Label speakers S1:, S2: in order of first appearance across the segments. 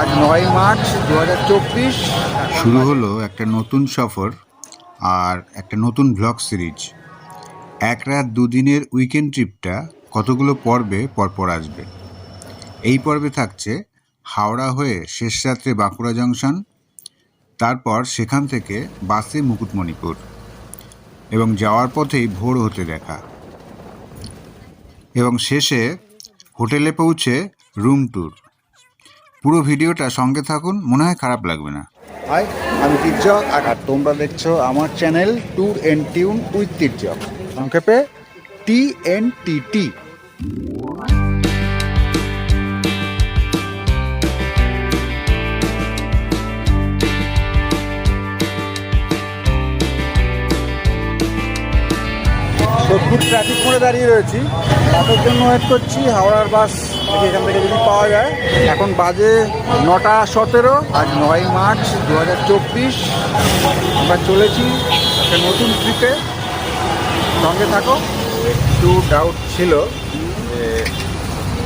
S1: আজ নয় মার্চ দু
S2: শুরু হলো একটা নতুন সফর আর একটা নতুন ব্লগ সিরিজ এক রাত দুদিনের উইকেন্ড ট্রিপটা কতগুলো পর্বে পরপর আসবে। এই পর্বে থাকছে হাওড়া হয়ে শেষ রাত্রে বাঁকুড়া জংশন, তারপর সেখান থেকে বাসে মুকুটমণিপুর এবং যাওয়ার পথেই ভোর হতে দেখা। এবং শেষে হোটেলে পৌঁছে রুম ট্যুর পুরো ভিডিওটা সঙ্গে থাকুন, মনে হয় খারাপ লাগবে না।
S1: হাই, আমি তির্যক, আর তোমরা দেখছ আমার channel tour and tune with Tiryak. সংক্ষেপে T N T T Sodepur traffic মোড়ে দাঁড়িয়ে রয়েছি। বাসের জন্য ওয়েট করছি, হাওড়ার বাস দেখি এখান থেকে যদি পাওয়া যায়। এখন বাজে নটা সতেরো, আজ নয় মার্চ দু হাজার চব্বিশ। আমরা চলেছি একটা নতুন ট্রিপে সঙ্গে থাকো, একটু ডাউট ছিল যে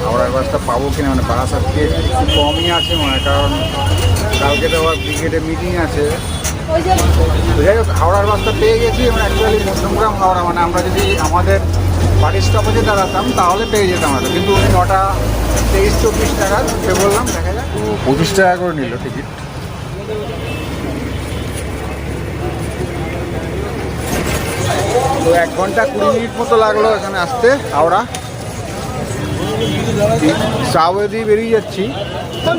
S1: হাওড়ার বাসটা পাবো কিনা মানে বাস বারাসাতকে একটু কমই আছে, মনে কারণ কালকে তো আবার ব্রিগেডে মিটিং আছে। তো যাই হোক হাওড়ার বাসটা পেয়ে গেছি। এবং অ্যাকচুয়ালি মধ্যমগ্রাম হাওড়া মানে আমরা যদি আমাদের বাড়ির স্টপেজে দাঁড়াতাম তাহলে পেয়ে যেতাম হয়তো কিন্তু উনি নটা তেইশ চব্বিশ টাকা পে বললাম দেখা যাক। পঁচিশ টাকা করে নিল টিকিট তো এক ঘণ্টা কুড়ি মিনিট মতো লাগল এখানে আসতে হাওড়া। সাউয়ে দিয়ে বেরিয়ে যাচ্ছি।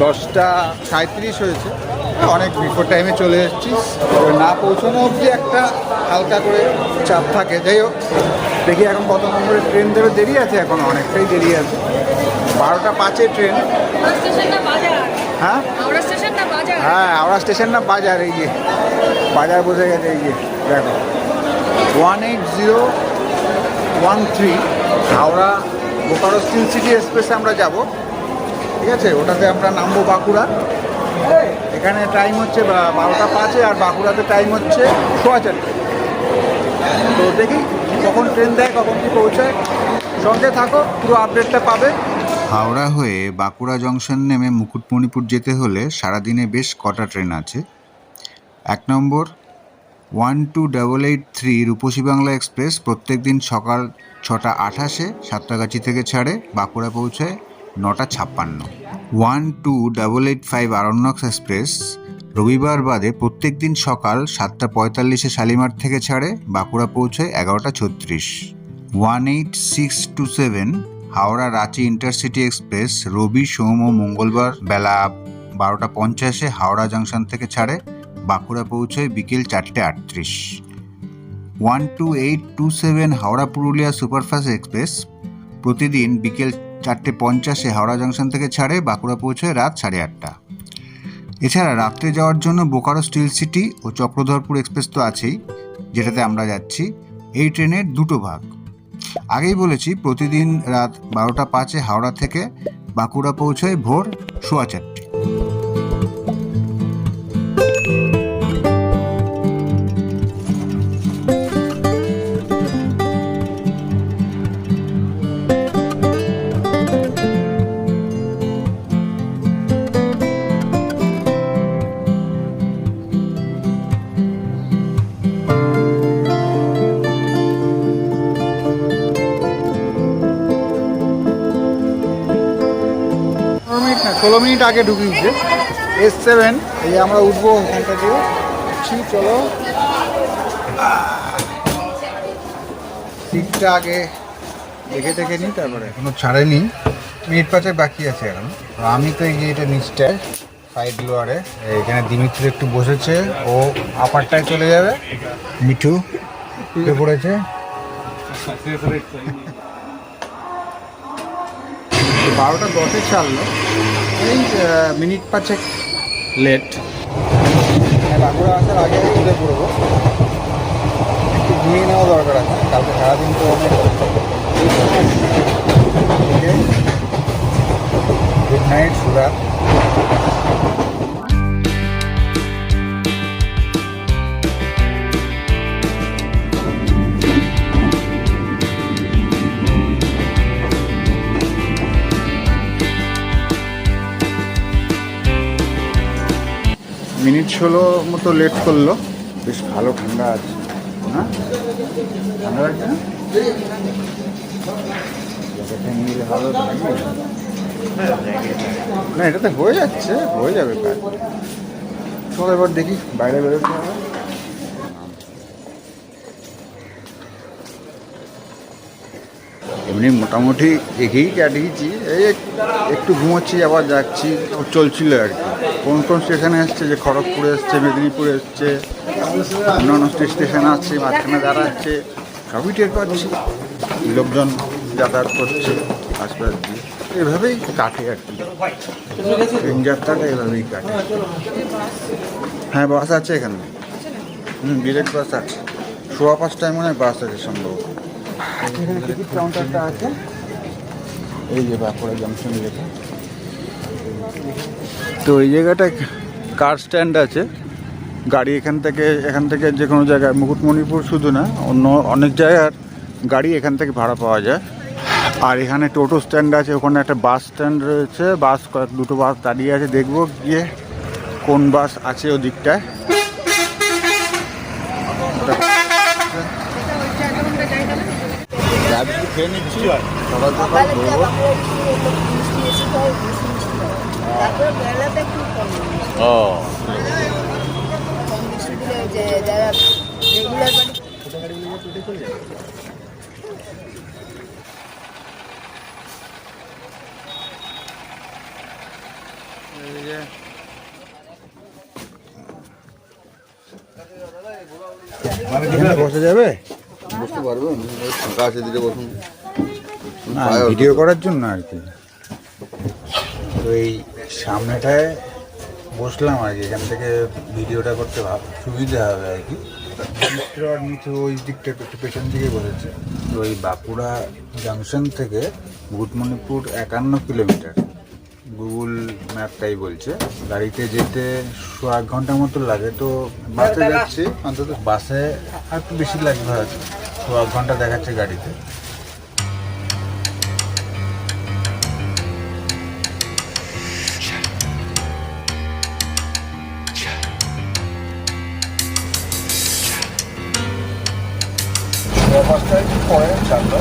S1: দশটা সাঁত্রিশ হয়েছে। অনেক বিফোর টাইমে চলে এসেছি। না পৌঁছানো অবধি একটা হালকা করে চাপ থাকে। যাই হোক দেখি এখন কত নম্বরের ট্রেন ধরে দেরি আছে এখন অনেকটাই দেরি আছে। বারোটা পাঁচে ট্রেন
S3: বাজার?
S1: হ্যাঁ?
S3: হাওড়া স্টেশন বাজার?
S1: হ্যাঁ হাওড়া স্টেশন না বাজার এই যে। বাজার বসে গেছে এই যে দেখো। One eight zero one three Howrah Bokaro steel city এক্সপ্রেসে আমরা যাব। ঠিক আছে? ওটাতে আমরা নামবো বাঁকুড়া। এখানে টাইম হচ্ছে বারোটা পাঁচে আর বাঁকুড়াতে টাইম হচ্ছে সোয়া চারটে। তো দেখি কখন ট্রেন দেয়, কখন কি পৌঁছায়। সঙ্গে থাকো, পুরো আপডেটটা পাবে।
S2: হাওড়া হয়ে বাঁকুড়া জংশন নেমে মুকুটমণিপুর যেতে হলে সারাদিনে বেশ কটা ট্রেন আছে। এক number one two double eight three Rupasi Bangla express প্রত্যেক দিন সকাল ছটা আঠাশে সাতটাগাছি থেকে ছাড়ে বাঁকুড়া পৌঁছায়। নটা ছাপ্পান্ন। One two double eight five Aranyak express. রবিবার বাদে প্রত্যেক দিন সকাল সাতটা পঁয়তাল্লিশে শালিমার থেকে ছাড়ে বাঁকুড়া পৌঁছায় এগারোটা ছত্রিশ। One eight six two seven Howrah Ranchi intercity express রবি, সোম ও মঙ্গলবার বেলা বারোটা পঞ্চাশে হাওড়া জংশন থেকে ছাড়ে বাঁকুড়া পৌঁছয় বিকেল চারটে আটত্রিশ। One two eight two seven Howrah Purulia superfast express. প্রতিদিন বিকেল চারটে পঞ্চাশে হাওড়া জংশন থেকে ছাড়ে বাঁকুড়া পৌঁছয় রাত সাড়ে আটটা। এছাড়া রাত্রে যাওয়ার জন্য বোকারো স্টিল সিটি ও চক্রধরপুর এক্সপ্রেস তো আছেই, যেটাতে আমরা যাচ্ছি। এই ট্রেনের দুটো ভাগ। আগেই বলেছি, প্রতিদিন রাত বারোটা পাঁচে হাওড়া থেকে বাঁকুড়া পৌঁছয় ভোর সোয়া চারটে।
S1: ষোলো মিনিট আগে ঢুকিয়েছে এস সেভেন এই আমরা উঠবো এখানটা দিয়ে। উঠছি চলো। সিটটা আগে দেখে দেখে নিই, তারপরে এখনও ছাড়েনি। মিনিট পাঁচেক বাকি আছে এখন। আমি তো এই যে এটা নিচটায় সাইড লোয়ারে এখানে দিমিত্র একটু বসেছে। ও আপারটায় চলে যাবে। মিঠু উঠে পড়েছে? বারোটা দশে ছাড়লো। এই মিনিট পাঁচেক লেট বাঁকুড়া আসার আগে উঠে পড়ব একটু ঘুমিয়ে নেওয়া দরকার আছে, কালকে সারাদিন তো গুড নাইট সুরাত মিনিট ষোলো মতো লেট করল। বেশ ভালো ঠান্ডা আছে। না ঠান্ডা না? ভালো? না, এটাতে হয়ে যাচ্ছে, হয়ে যাবে কাজ। চলো এবার দেখি বাইরে বেরোতে হবে। এমনি মোটামুটি এগিয়েই কাটিয়েছি এই একটু ঘুমোচ্ছি, আবার যাচ্ছি। চলছিল আর কি। কোন কোন স্টেশনে এসছে? যে খড়গপুরে এসছে, মেদিনীপুর এসছে, অন্যান্য স্টেশন আছে, মাঝখানে দাঁড়াচ্ছে। সবই টের পাচ্ছি। লোকজন যাতায়াত করছে আশপাশ দিয়ে। এভাবেই কাটে আর কি। ট্রেন যাত্রাটা এভাবেই কাটে। হ্যাঁ বাস আছে এখানে। হুম ডিরেক্ট বাস আছে। সোয়া পাঁচটায় মনে হয় বাস আছে সম্ভবত। এই যে বাঁকুড়া জংশন লেখা তো এই জায়গাটায় কার স্ট্যান্ড আছে। গাড়ি এখান থেকে এখান থেকে যে কোনো জায়গায়, মুকুটমণিপুর শুধু না, অন্য অনেক জায়গার গাড়ি এখান থেকে ভাড়া পাওয়া যায়। আর এখানে টোটো স্ট্যান্ড আছে, ওখানে একটা বাস স্ট্যান্ড রয়েছে বাস কয়েক দুটো বাস দাঁড়িয়ে আছে। দেখব গিয়ে কোন বাস আছে ওদিকটায়। খেয়ে নিচ্ছি সকাল সকাল ও।
S4: যারা রেগুলার বাড়ি
S1: বসা যাবে?
S5: বুঝতে পারবেন? ফাঁকা আছে দিকে বসুন।
S1: না ভিডিও করার জন্য আর কি। তো এই সামনেটায় বসলাম আর কি এখান থেকে ভিডিওটা করতে সুবিধা হবে আর কি। মিত্র আর নিচে ওই দিকটা একটু পেছন দিকে বসেছে। তো এই বাঁকুড়া জাংশন থেকে মুকুটমণিপুর একান্ন কিলোমিটার। গুগল ম্যাপটাই বলছে। গাড়িতে যেতে শো এক ঘণ্টা মতো লাগে তো বাসে যাচ্ছি। অন্তত বাসে আর একটু বেশি লাগবে হয়তো। শো ঘণ্টা দেখাচ্ছে গাড়িতে। পাঁচটায় পরে ছাড়লো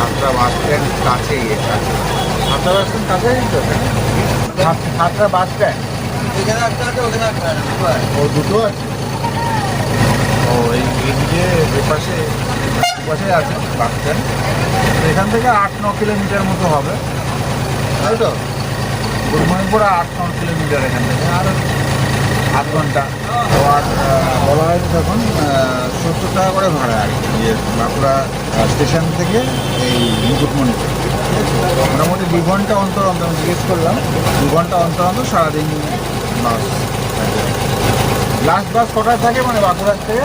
S1: সাতটা বাস স্ট্যান্ড কাছেই কাছে। সাতটা বাস স্ট্যান্ড কাছেই তো সাত- সাতটা বাস স্ট্যান্ড
S6: এখানে একটা আছে ওখানে একটা
S1: ও দুটো আছে? ও এই এদিকে এপাশে এপাশে আছে বাস স্ট্যান্ড। এখান থেকে আট ন কিলোমিটার মতো হবে। তাই তো? মুকুটমণিপুর আট ন কিলোমিটার এখান থেকে। আর আধ ঘণ্টা আর বলা হয়েছে তখন সত্তর টাকা করে ভাড়া আর কি ইয়ে বাঁকুড়া স্টেশন থেকে এই মুকুটমণিপুর? মোটামুটি দু ঘণ্টা অন্তর অন্তর আমি জিজ্ঞেস করলাম দু ঘণ্টা অন্তর অন্তর সারাদিন বাস লাস্ট বাস কটায় থাকে মানে বাঁকুড়ার থেকে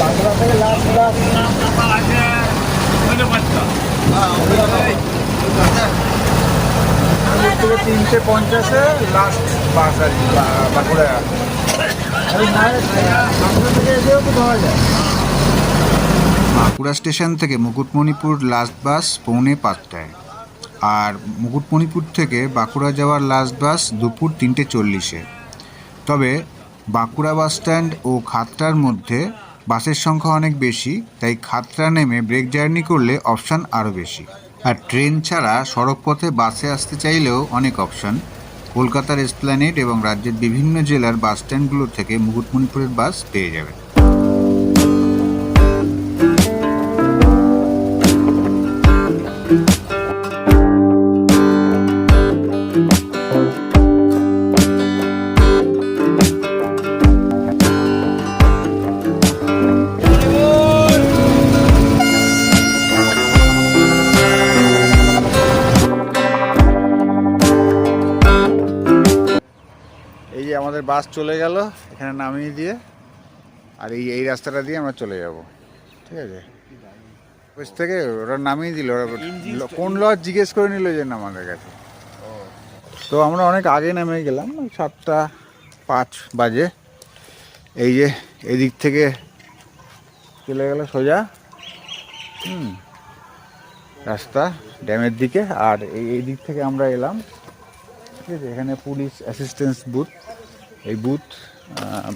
S1: বাঁকুড়া থেকে লাস্ট বাস তিনটে পঞ্চাশে লাস্ট বাঁকুড়া।
S7: স্টেশন থেকে মুকুটমণিপুর লাস্ট বাস পৌনে পাঁচটায়। আর মুকুটমণিপুর থেকে বাঁকুড়া যাওয়ার লাস্ট বাস দুপুর তিনটে চল্লিশে। তবে বাঁকুড়া বাস স্ট্যান্ড ও খাতড়ার মধ্যে বাসের সংখ্যা অনেক বেশি, তাই খাতড়া নেমে ব্রেক জার্নি করলে অপশান আরও বেশি। আর ট্রেন ছাড়া সড়কপথে বাসে আসতে চাইলেও অনেক অপশান কলকাতার এসপ্ল্যানেড এবং রাজ্যের বিভিন্ন জেলার বাস স্ট্যান্ডগুলো থেকে মুকুটমণিপুরের বাস পেয়ে যাবে
S1: আমাদের বাস চলে গেল এখানে নামিয়ে দিয়ে আর এই এই রাস্তাটা দিয়ে আমরা চলে যাব ঠিক আছে? অফিস থেকে ওরা নামিয়ে দিল ওরা কোন লজ জিজ্ঞেস করে নিল যে না আমাদের কাছে। তো আমরা অনেক আগে নেমে গেলাম ওই সাতটা পাঁচ বাজে। এই যে এদিক থেকে চলে গেল সোজা। হুম রাস্তা ড্যামের দিকে আর এই এই দিক থেকে আমরা এলাম ঠিক আছে? এখানে পুলিশ অ্যাসিস্ট্যান্স বুথ এই বুথ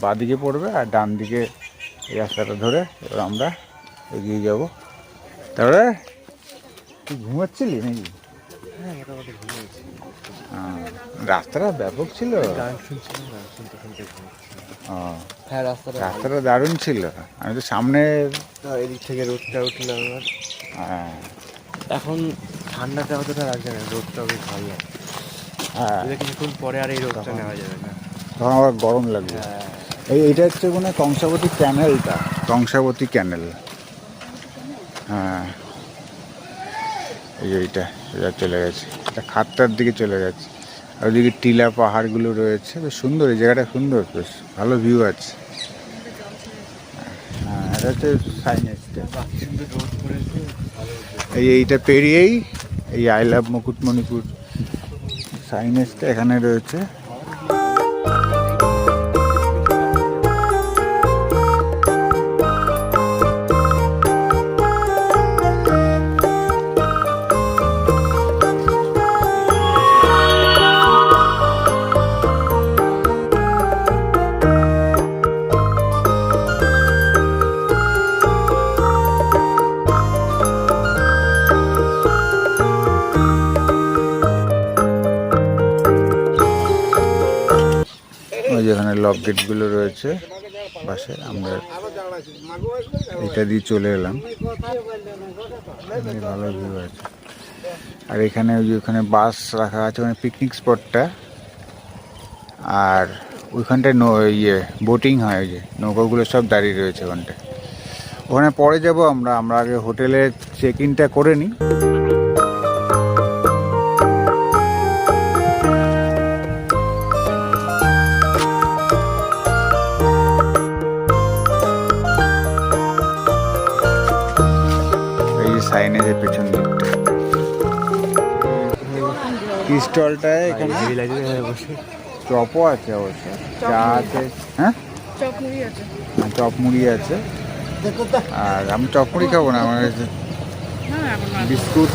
S1: বাঁদিকে পড়বে আর ডান দিকে এই রাস্তাটা ধরে এবার আমরা এগিয়ে যাব। তারপরে তুই ঘুমাচ্ছিলি নাকি? রাস্তাটা ব্যাপক ছিল? ও,
S2: হ্যাঁ রাস্তাটা
S1: দারুণ ছিল। আমি তো সামনে
S2: এদিক থেকে রোদটা উঠল আমার।
S1: হ্যাঁ,
S2: এখন ঠান্ডাটা অতটা লাগছে না রোদটা বেশ ভালো।
S1: হ্যাঁ।
S2: কিছুক্ষণ পরে আর এই রোদটা নেওয়া যাবে না।
S1: তখন আবার গরম লাগবে। এই এইটা হচ্ছে কোনো কংসাবতী ক্যানেলটা। কংসাবতী ক্যানেল। হ্যাঁ। এই এইটা, এটা চলে গেছে। এটা খাতটার দিকে চলে গেছে। আর ওদিকে টিলা পাহাড়গুলো রয়েছে। বেশ সুন্দর, এই জায়গাটা সুন্দর, বেশ ভালো ভিউ আছে। হ্যাঁ এটা হচ্ছে সাইনেজটা এই এইটা পেরিয়েই এই আই লাভ মুকুটমণিপুর সাইনেজটা এখানে রয়েছে। গেটগুলো রয়েছে পাশে, আমরা এটা দিয়ে চলে এলাম। ভালো ভিউ আছে। আর এখানে ওই ওখানে বাস রাখা আছে, ওখানে পিকনিক স্পটটা আর ওইখানটায় নৌ ইয়ে বোটিং হয় ওই যে, নৌকাগুলো সব দাঁড়িয়ে রয়েছে ওখানটায়। ওখানে পরে যাব আমরা আমরা আগে হোটেলে চেক ইনটা করে নিই। টি স্টলটায় এখানে? চপও আছে অবশ্য। চা আছে। হ্যাঁ?
S8: চপ মুড়ি আছে।
S1: আর চপ মুড়ি আছে। আর আমি চপ মুড়ি খাব না আমার কাছে বিস্কুট।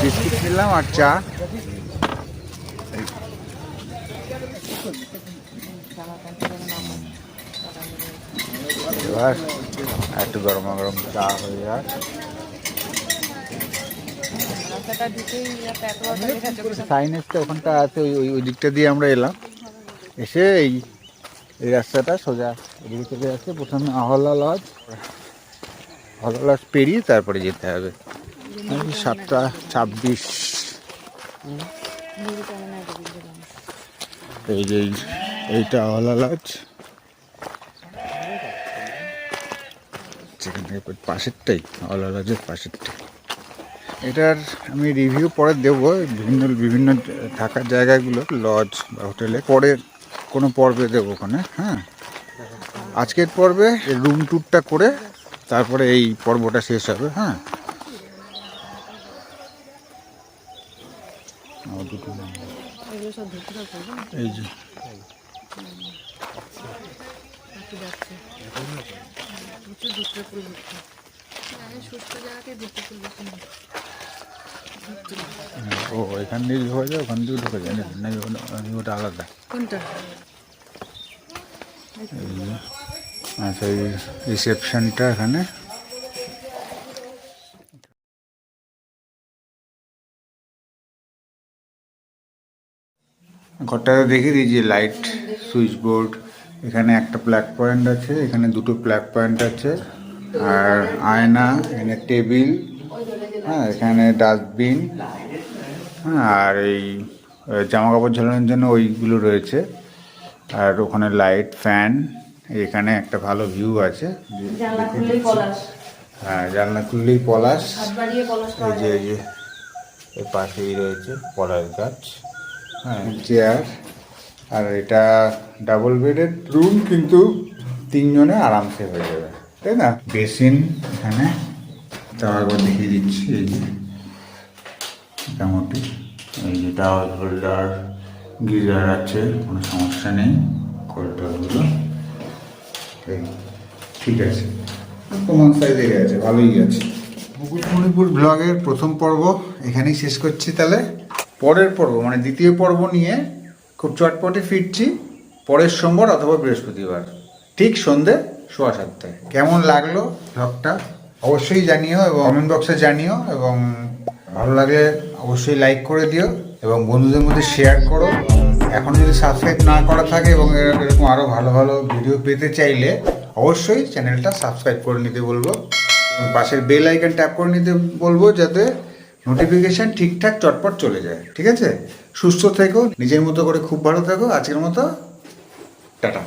S1: বিস্কুট নিলাম আর চা। এবার একটু গরম গরম চা হয়ে যাক
S3: রাস্তাটা ঢুকেই একটা এত বড় লেখা চোখে
S1: সাইনেজটা ওখানটা আছে ওই ওই দিকটা দিয়ে আমরা এলাম। এসে এই এই রাস্তাটা সোজা এদিকে চলে আসছে প্রথমে আহলা লজ আহলা লজ পেরিয়ে তারপরে যেতে হবে। সাতটা ছাব্বিশ। এই যে এই- এইটা আহলা লজ সেখান থেকে পাশেরটাই আহলা লজের পাশেরটাই। এটার আমি রিভিউ পরে দেবো। বিভিন্ন বিভিন্ন থাকার জায়গাগুলো লজ বা হোটেলে পরের কোনো পর্বে দেবো ওখানে হ্যাঁ? আজকের পর্বে রুম ট্যুরটা করে তারপরে এই পর্বটা শেষ হবে হ্যাঁ? এই যে।
S3: জায়গাকে
S1: ও এখান দিয়ে ঢোকা যায় ওখান দিয়ে ঢোকা যায় নাকি? ওটা- আলাদা?
S3: কোনটা?
S1: আচ্ছা এই রিসেপশনটা এখানে। ঘরটাতে দেখে দিয়েছি লাইট সুইচ বোর্ড এখানে একটা প্লাগ পয়েন্ট আছে এখানে দুটো প্লাগ পয়েন্ট আছে। আর আয়না এখানে টেবিল হ্যাঁ এখানে ডাস্টবিন হ্যাঁ আর এই জামা কাপড় ঝালানোর জন্য ওইগুলো রয়েছে। আর ওখানে লাইট ফ্যান এখানে একটা ভালো ভিউ আছে। হ্যাঁ জানলা খুললেই পলাশ। এই যে এই যে এর পাশেই রয়েছে পলাশ গাছ। হ্যাঁ চেয়ার আর এটা ডাবল বেডের রুম কিন্তু তিনজনে আরামসে হয়ে যাবে। তাই না? বেসিন এখানে। তাও একবার দেখিয়ে দিচ্ছি, এই যে। মোটামুটি। এই যে টাওয়াল হোল্ডার গিজার আছে, কোনো সমস্যা নেই। কলটাগুলো ঠিক আছে। প্রমাণ সাইজে গেছে ভালোই গেছে মুকুটমণিপুর ব্লগের প্রথম পর্ব এখানেই শেষ করছি তাহলে। পরের পর্ব মানে দ্বিতীয় পর্ব নিয়ে খুব চটপটে ফিরছি। পরের সোমবার অথবা বৃহস্পতিবার। ঠিক সন্ধে সোয়া সাতটায়। কেমন লাগল ব্লগটা অবশ্যই জানিও এবং কমেন্ট বক্সে জানিও এবং ভালো লাগলে অবশ্যই লাইক করে দিও এবং বন্ধুদের মধ্যে শেয়ার করো। এখন যদি সাবস্ক্রাইব না করা থাকে এবং এর- এরকম আরও ভালো ভালো ভিডিও পেতে চাইলে অবশ্যই চ্যানেলটা সাবস্ক্রাইব করে নিতে বলব। পাশের বেল আইকন ট্যাপ করে নিতে বলব যাতে নোটিফিকেশন ঠিকঠাক চটপট চলে যায়। ঠিক আছে? সুস্থ থেকো, নিজের মতো করে খুব ভালো থেকো। আজকের মতো, টাটা।